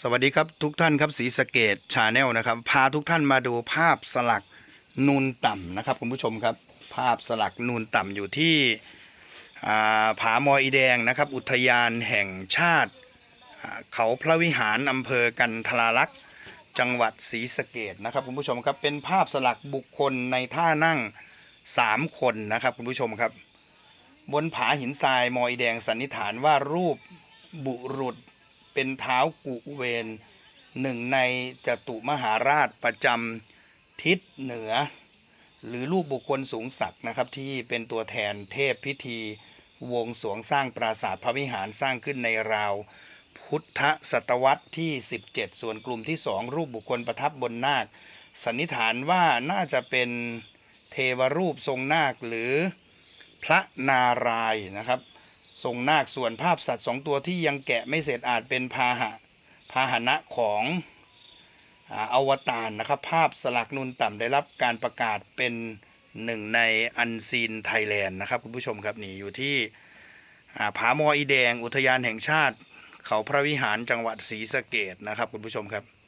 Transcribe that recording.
สวัสดีครับทุกท่านครับสีสเกตชาแนลนะครับ พาทุกท่านมาดูภาพสลักนูนต่ำนะครับคุณผู้ชมครับ ภาพสลักนูนต่ำอยู่ที่อ่าผามออีแดงนะครับ อุทยานแห่งชาติ เขาพระวิหารอำเภอกันทราลักษ์จังหวัดศรีสะเกดนะครับคุณผู้ชมครับเป็นภาพสลักบุคคลในท่านั่งสามคนนะครับคุณผู้ชมครับ บนผาหินทรายมออีแดงสันนิษฐานว่ารูปบุรุษ เป็นเท้ากุเวนหนึ่งในจตุมหาราชประจำทิศเหนือ หรือรูปบุคคลสูงศักดิ์นะครับที่เป็นตัวแทนเทพพิธีวงสวงสร้างปราสาทพระวิหารสร้างขึ้นในราว พุทธศตวรรษที่ 17 ส่วนกลุ่มที่ 2 รูปบุคคลประทับบนนาคสันนิษฐานว่าน่าจะเป็นเทวรูปทรงนาคหรือพระนารายนะครับ ทรงนาคส่วนภาพสัตว์สองตัวที่ยังแกะไม่เสร็จอาจเป็นพาหะพาหนะของอวตารนะครับ ภาพสลักนุนต่ำได้รับการประกาศเป็นหนึ่งในอันซีนไทยแลนด์นะครับคุณผู้ชมครับนี่อยู่ที่อ่าผามออีแดง อุทยานแห่งชาติ เขาพระวิหารจังหวัดศรีสะเกดนะครับคุณผู้ชมครับ